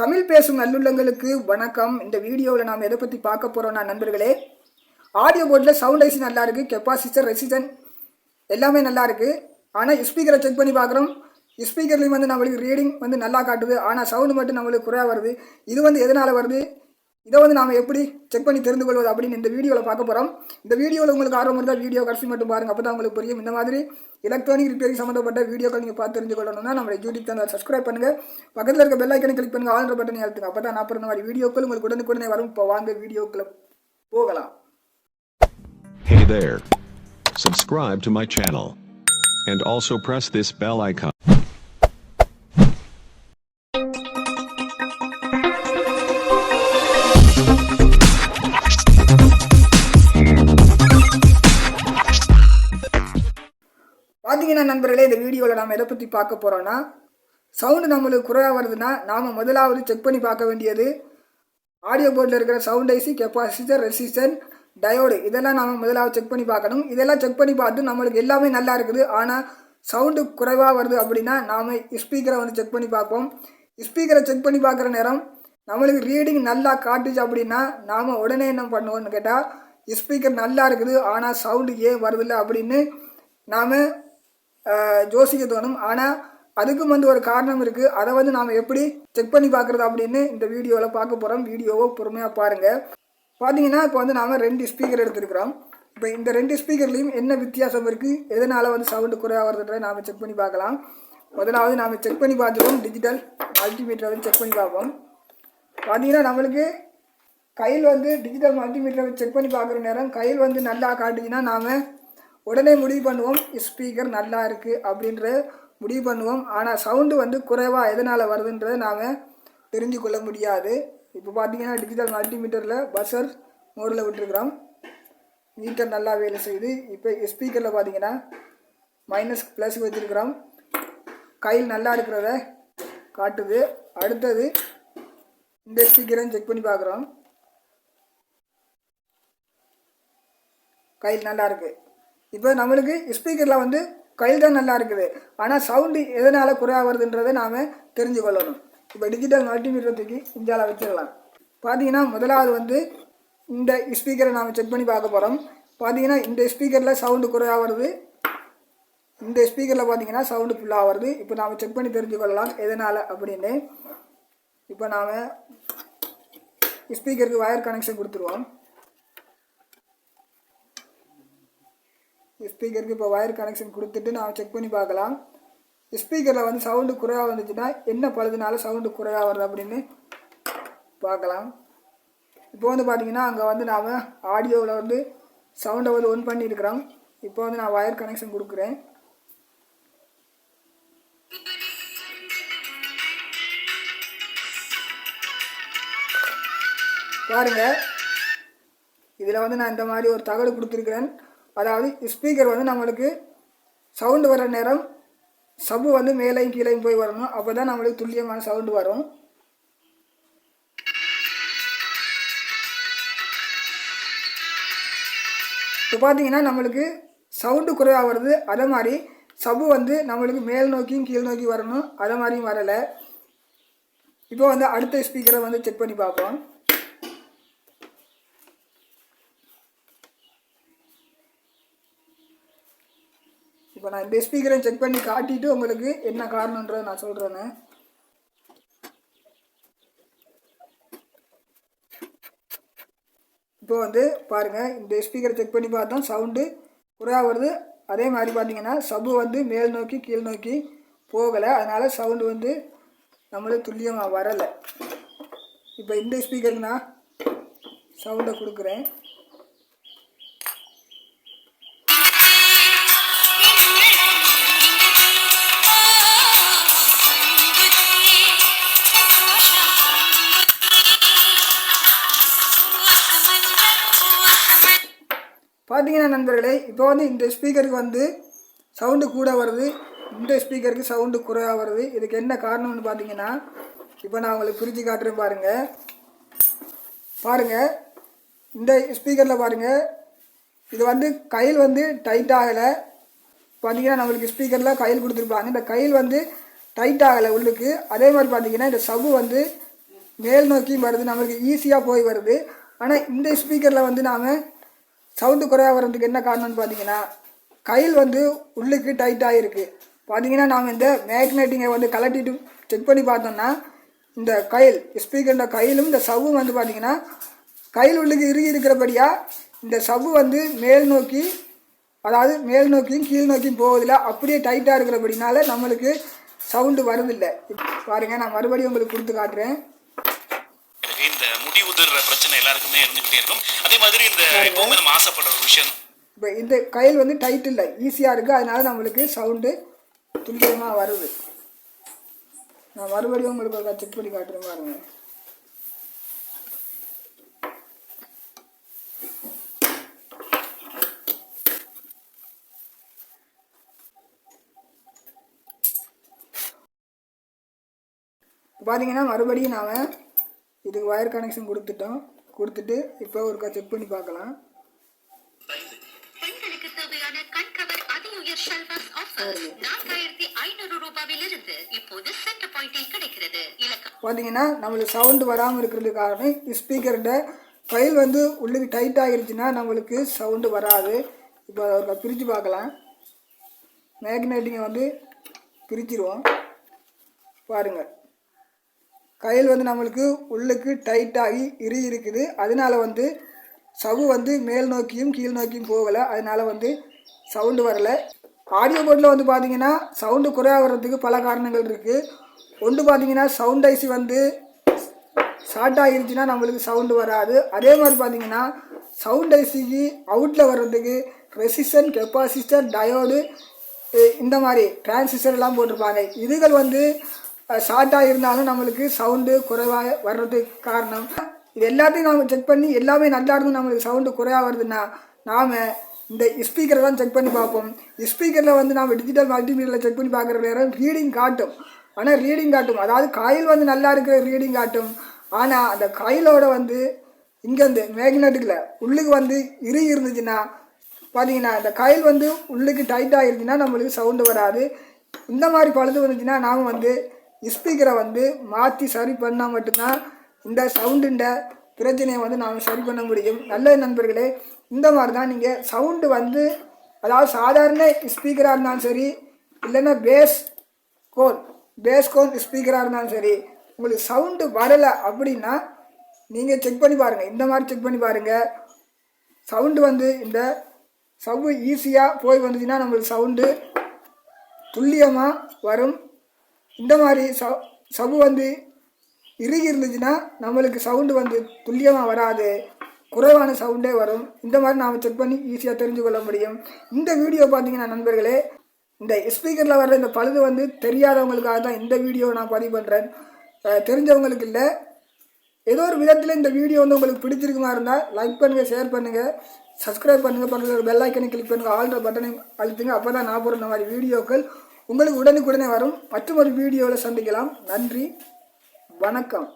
தமிழ் பேசும் நல்லுள்ளங்களுக்கு வணக்கம். இந்த வீடியோவில் நாம் எதை பற்றி பார்க்க போகிறோம்னா நண்பர்களே ஆடியோ போர்டில் சவுண்ட் ஐசி நல்லா இருக்குது கெப்பாசிட்டர் ரெசிஸ்டன் எல்லாமே நல்லா இருக்குது ஆனால் ஸ்பீக்கரை செக் பண்ணி பார்க்குறோம். ஸ்பீக்கர்லேயும் வந்து நம்மளுக்கு ரீடிங் வந்து நல்லா காட்டுது. ஆனால் சவுண்டு மட்டும் நம்மளுக்கு குறையாக வருது. இது வந்து எதனால் வருது? இதை வந்து நாம் எப்படி செக் பண்ணி தெரிந்து கொள்வது அப்படின்னு இந்த வீடியோவில் பார்க்க போகிறோம் இந்த வீடியோவில் உங்களுக்கு ஆர்வம் இருந்தால் வீடியோ கடைசி மட்டும் பாருங்கள் அப்போ தான் உங்களுக்கு புரியும் இந்த மாதிரி எலக்ட்ரானிக் ரிப்பேரிங் சம்மந்தப்பட்ட வீடியோக்கள் நீங்கள் பார்த்து தெரிஞ்சு கொள்ளணும்னா நம்ம யூடியூப் சேனல் சப்ஸ்கிரைப் பண்ணுங்கள் பக்கத்தில் இருக்க பெல் ஐக்கனை கிளிக் பண்ணுங்கள் ஆல்ரெடி பட்டனை அழுத்துங்க அப்போ தான் நான் அப்புறம் மாதிரி வீடியோக்கள் உங்களுக்கு உடனுக்குடனே வரும் இப்போ வாங்க வீடியோக்குள்ள போகலாம் Hey there. Subscribe to my channel. And also press this bell icon. பார்த்தீங்கன்னா நண்பர்களே இந்த வீடியோவில் நாம் எதை பற்றி பார்க்க போகிறோன்னா சவுண்டு நம்மளுக்கு குறையாக வருதுன்னா நாம் முதலாவது செக் பண்ணி பார்க்க வேண்டியது ஆடியோ போர்டில் இருக்கிற sound IC capacitor resistance diode இதெல்லாம் நாம் முதலாவது செக் பண்ணி பார்க்கணும். இதெல்லாம் செக் பண்ணி பார்த்து நம்மளுக்கு எல்லாமே நல்லா இருக்குது. ஆனால் சவுண்டு குறைவாக வருது அப்படின்னா நாம் ஸ்பீக்கரை வந்து செக் பண்ணி பார்ப்போம். ஸ்பீக்கரை செக் பண்ணி பார்க்குற நேரம் நம்மளுக்கு ரீடிங் நல்லா காட்டுச்சு அப்படின்னா நாம் உடனே என்ன பண்ணுவோம்னு கேட்டால் ஸ்பீக்கர் நல்லா இருக்குது ஆனால் சவுண்டு ஏன் வருதில்லை அப்படின்னு நாம் ஜோசிக்க தோணும். ஆனால் அதுக்கும் வந்து ஒரு காரணம் இருக்குது அதை வந்து நாம் எப்படி செக் பண்ணி பார்க்குறது அப்படின்னு இந்த வீடியோவில் பார்க்க போகிறோம் வீடியோவை பொறுமையாக பாருங்கள் பார்த்தீங்கன்னா இப்போ வந்து நாம் ரெண்டு ஸ்பீக்கர் எடுத்துருக்கிறோம். இப்போ இந்த ரெண்டு ஸ்பீக்கர்லேயும் என்ன வித்தியாசம் இருக்குது எதனால் வந்து சவுண்டு குறையாக வருதுன்றதை நாம் செக் பண்ணி பார்க்கலாம். முதலாவது நாம் செக் பண்ணி பார்த்துருவோம். டிஜிட்டல் மல்டிமீட்டரை வந்து செக் பண்ணி பார்ப்போம். பார்த்தீங்கன்னா நம்மளுக்கு கையில் வந்து டிஜிட்டல் மல்டிமீட்டரை செக் பண்ணி பார்க்குற நேரம் கையில் வந்து நல்லா காட்டுச்சுன்னா நாம் உடனே முடிவு பண்ணுவோம் ஸ்பீக்கர் நல்லா இருக்குது அப்படின்ற முடிவு பண்ணுவோம். ஆனால் சவுண்டு வந்து குறைவாக எதனால் வருதுன்றதை நாம் தெரிஞ்சு கொள்ள முடியாது. இப்போ பார்த்தீங்கன்னா டிஜிட்டல் மல்டிமீட்டரில் பஸ்ஸர் மோடில் விட்டுருக்குறோம். மீட்டர் நல்லா வேலை செய்யுது. இப்போ ஸ்பீக்கரில் பார்த்தீங்கன்னா மைனஸ் ப்ளஸ் வச்சுருக்குறோம். கையில் நல்லா இருக்கிறத காட்டுது. அடுத்தது இந்த ஸ்பீக்கரையும் செக் பண்ணி பார்க்குறோம் கையில் நல்லா இருக்குது இப்போ நம்மளுக்கு ஸ்பீக்கரில் வந்து கையில் தான் நல்லா இருக்குது. ஆனால் சவுண்டு எதனால் குறையாகிறதுன்றதை நாம் தெரிஞ்சு கொள்ளணும் இப்போ டிஜிட்டல் மல்டிமீட்டர் தூக்கி இந்தியாவில் வச்சிடலாம். பார்த்தீங்கன்னா முதலாவது வந்து இந்த ஸ்பீக்கரை நாம் செக் பண்ணி பார்க்க போகிறோம் பார்த்தீங்கன்னா இந்த ஸ்பீக்கரில் சவுண்டு குறையாகிறது வருது இந்த ஸ்பீக்கரில் பார்த்தீங்கன்னா சவுண்டு ஃபுல்லாக வருது இப்போ நாம் செக் பண்ணி தெரிஞ்சு கொள்ளலாம் எதனால் அப்படின்னு. இப்போ நாம் ஸ்பீக்கருக்கு வயர் கனெக்ஷன் கொடுத்துருவோம். ஸ்பீக்கருக்கு இப்போ ஒயர் கனெக்ஷன் கொடுத்துட்டு நான் செக் பண்ணி பார்க்கலாம். ஸ்பீக்கரில் வந்து சவுண்டு குறையாக வந்துச்சுன்னா என்ன பழுதுனால சவுண்டு குறையாக வருது அப்படின்னு பார்க்கலாம். இப்போ வந்து பார்த்தீங்கன்னா அங்கே வந்து நாம் ஆடியோவில் வந்து சவுண்டை வந்து ஒன் பண்ணியிருக்கிறோம். இப்போ வந்து நான் ஒயர் கனெக்ஷன் கொடுக்குறேன். பாருங்கள் இதில் வந்து நான் இந்த மாதிரி ஒரு தகடு கொடுத்துருக்குறேன். அதாவது ஸ்பீக்கர் வந்து நம்மளுக்கு சவுண்டு வர நேரம் சப்பு வந்து மேலேயும் கீழேயும் போய் வரணும். அப்போ தான் நம்மளுக்கு துல்லியமான சவுண்டு வரும். இப்போ பார்த்தீங்கன்னா நம்மளுக்கு சவுண்டு குறைவாக வருது. அதே மாதிரி சபு வந்து நம்மளுக்கு மேல் நோக்கியும் கீழ் நோக்கி வரணும். அதே மாதிரியும் வரலை. இப்போ வந்து அடுத்த ஸ்பீக்கரை வந்து செக் பண்ணி பார்ப்போம். இப்போ நான் இந்த ஸ்பீக்கரை செக் பண்ணி காட்டிட்டு உங்களுக்கு என்ன காரணன்றதை நான் சொல்கிறேன்னு இப்போ வந்து பாருங்கள் இந்த ஸ்பீக்கரை செக் பண்ணி பார்த்தோம் சவுண்டு குறையாக வருது. அதே மாதிரி பார்த்தீங்கன்னா சபு வந்து மேல் நோக்கி கீழ் நோக்கி போகலை. அதனால் சவுண்டு வந்து நம்மளுக்கு துல்லியமாக வரலை. இப்போ இந்த ஸ்பீக்கருக்கு நான் சவுண்டை கொடுக்குறேன். பார்த்தீங்கன்னா நண்பர்களே இப்போ வந்து இந்த ஸ்பீக்கருக்கு வந்து சவுண்டு கூட வருது. இந்த ஸ்பீக்கருக்கு சவுண்டு குறைவாக வருது. இதுக்கு என்ன காரணம்னு பார்த்தீங்கன்னா இப்போ நான் உங்களுக்கு பிரித்து காட்டுறேன் பாருங்கள் பாருங்கள் இந்த ஸ்பீக்கரில் பாருங்கள் இது வந்து கையில் வந்து டைட் ஆகலை. பார்த்தீங்கன்னா நம்மளுக்கு ஸ்பீக்கரில் கையில் கொடுத்துருப்பாங்க. இந்த கையில் வந்து டைட் ஆகலை உள்ளுக்கு. அதே மாதிரி பார்த்தீங்கன்னா இந்த சவு வந்து மேல் நோக்கியும் வருது. நம்மளுக்கு ஈஸியாக போய் வருது. ஆனால் இந்த ஸ்பீக்கரில் வந்து நாம் சவுண்டு குறையாக வர்றதுக்கு என்ன காரணம்னு பார்த்தீங்கன்னா கையில் வந்து உள்ளுக்கு டைட்டாக இருக்குது பார்த்தீங்கன்னா நாம் இந்த மேக்னெட்டிங்கை வந்து கலட்டிட்டு செக் பண்ணி பார்த்தோம்னா இந்த கைல் ஸ்பீக்கரோட கையிலும் இந்த சவ்வும் வந்து பார்த்தீங்கன்னா கையில் உள்ளுக்கு இறுகி இருக்கிறபடியாக இந்த சவ்வு வந்து மேல் நோக்கி அதாவது மேல் நோக்கியும் கீழ் நோக்கியும் போவதில்லை. அப்படியே டைட்டாக இருக்கிறபடினால நம்மளுக்கு சவுண்டு வருதில்லை. பாருங்கள் நான் மறுபடியும் உங்களுக்கு கொடுத்து காட்டுறேன். முடி உதிர்ற பிரச்சனை எல்லாருக்குமே இருந்துகிட்டே இருக்கும். அதே மாதிரி இந்த எப்பவுமே நம்ம ஆசைப்படுற ஒரு விஷயம். இப்போ இந்த கையில் வந்து டைட் இல்லை. ஈஸியாக இருக்குது அதனால நம்மளுக்கு சவுண்டு துல்லியமாக வருது. நான் மறுபடியும் உங்களுக்கு ஒரு செக் பண்ணி காட்டுறேன் பாருங்க. பார்த்தீங்கன்னா மறுபடியும் நாம் இதுக்கு வயர் கனெக்ஷன் கொடுத்துட்டோம். கொடுத்துட்டு இப்போ ஒருக்கா செக் பண்ணி பார்க்கலாம். பார்த்தீங்கன்னா நம்மளுக்கு சவுண்டு வராமல் இருக்கிறதுக்கு காரணம் ஸ்பீக்கர்கிட்ட ஃபைல் வந்து உள்ளுக்கு டைட் ஆகிருச்சுன்னா நம்மளுக்கு சவுண்டு வராது. இப்போ அதை பிரித்து பார்க்கலாம். மேக்னெட்டிங்கை வந்து பிரிச்சிருவோம். பாருங்கள் கையில் வந்து நம்மளுக்கு உள்ளுக்கு டைட்டாகி இரு இருக்குது. அதனால வந்து சவு வந்து மேல் நோக்கியும் கீழ் நோக்கியும் போகலை. அதனால் வந்து சவுண்டு வரலை. ஆடியோ போர்டில் வந்து பார்த்திங்கன்னா சவுண்டு குறையாக வர்றதுக்கு பல காரணங்கள் இருக்குது ஒன்று பார்த்திங்கன்னா சவுண்ட் ஐசி வந்து ஷார்ட் ஆகிருச்சுன்னா நம்மளுக்கு சவுண்டு வராது. அதே மாதிரி பார்த்திங்கன்னா சவுண்ட் ஐசிக்கு அவுட்டில் வர்றதுக்கு ரெசிஸ்டன் கெப்பாசிஸ்டர் டயோடு இந்த மாதிரி டிரான்சிஸ்டர் எல்லாம் போட்டிருப்பாங்க. இதுகள் வந்து ஷார்ட்டாக இருந்தாலும் நம்மளுக்கு சவுண்டு குறைவாக வர்றதுக்கு காரணம். இது எல்லாத்தையும் நாம் செக் பண்ணி எல்லாமே நல்லா இருந்தும் நம்மளுக்கு சவுண்டு குறையாக வருதுன்னா நாம் இந்த ஸ்பீக்கரை தான் செக் பண்ணி பார்ப்போம். ஸ்பீக்கரில் வந்து நம்ம டிஜிட்டல் மல்டிமீட்டரில் செக் பண்ணி பார்க்குற நேரம் ரீடிங் காட்டும். ஆனால் ரீடிங் காட்டும். அதாவது காயில் வந்து நல்லா இருக்கிற ரீடிங் காட்டும். ஆனால் அந்த காயிலோட வந்து இங்கேருந்து மேக்னெட்டுக்கில் உள்ளுக்கு வந்து இரு இருந்துச்சுன்னா பார்த்தீங்கன்னா இந்த காயில் வந்து உள்ளுக்கு டைட்டாக இருந்துச்சுன்னா நம்மளுக்கு சவுண்டு வராது. இந்த மாதிரி பழுது வந்துச்சுன்னா நாம் வந்து ஸ்பீக்கரை வந்து மாற்றி சரி பண்ணால் மட்டும்தான் இந்த சவுண்டுன்ற பிரச்சனையை வந்து நாம் சரி பண்ண முடியும். நல்ல நண்பர்களே இந்த மாதிரி தான் நீங்கள் சவுண்டு வந்து அதாவது சாதாரண ஸ்பீக்கராக இருந்தாலும் சரி இல்லைன்னா பேஸ் கோன் பேஸ் கோன் ஸ்பீக்கராக இருந்தாலும் சரி உங்களுக்கு சவுண்டு வரலை அப்படின்னா நீங்கள் செக் பண்ணி பாருங்கள் இந்த மாதிரி செக் பண்ணி பாருங்கள் சவுண்டு வந்து இந்த சவு ஈஸியாக போய் வந்துச்சுன்னா நம்மளுக்கு சவுண்டு துல்லியமாக வரும். இந்த மாதிரி சவ் சவு வந்து இறுகி இருந்துச்சுன்னா நம்மளுக்கு சவுண்டு வந்து துல்லியமாக வராது. குறைவான சவுண்டே வரும். இந்த மாதிரி நாம் செக் பண்ணி ஈஸியாக தெரிஞ்சு கொள்ள முடியும். இந்த வீடியோ பார்த்தீங்கன்னா நண்பர்களே இந்த ஸ்பீக்கரில் வர்ற இந்த பழுது வந்து தெரியாதவங்களுக்காக தான் இந்த வீடியோவை நான் பதிவு பண்ணுறேன் தெரிஞ்சவங்களுக்கு இல்லை. ஏதோ ஒரு விதத்தில் இந்த வீடியோ வந்து உங்களுக்கு பிடிச்சிருக்குமா இருந்தால் லைக் பண்ணுங்கள் ஷேர் பண்ணுங்கள் சப்ஸ்கிரைப் பண்ணுங்கள் பண்ணுங்கள் ஒரு பெல் ஐக்கனை கிளிக் பண்ணுங்கள் ஆல்ற பட்டனை அழுத்துங்க. அப்போ தான் நான் போகிற இந்த மாதிரி வீடியோக்கள் உங்களுக்கு உடனுக்குடனே வரும். மற்றும் ஒரு வீடியோவில் சந்திக்கலாம். நன்றி. வணக்கம்.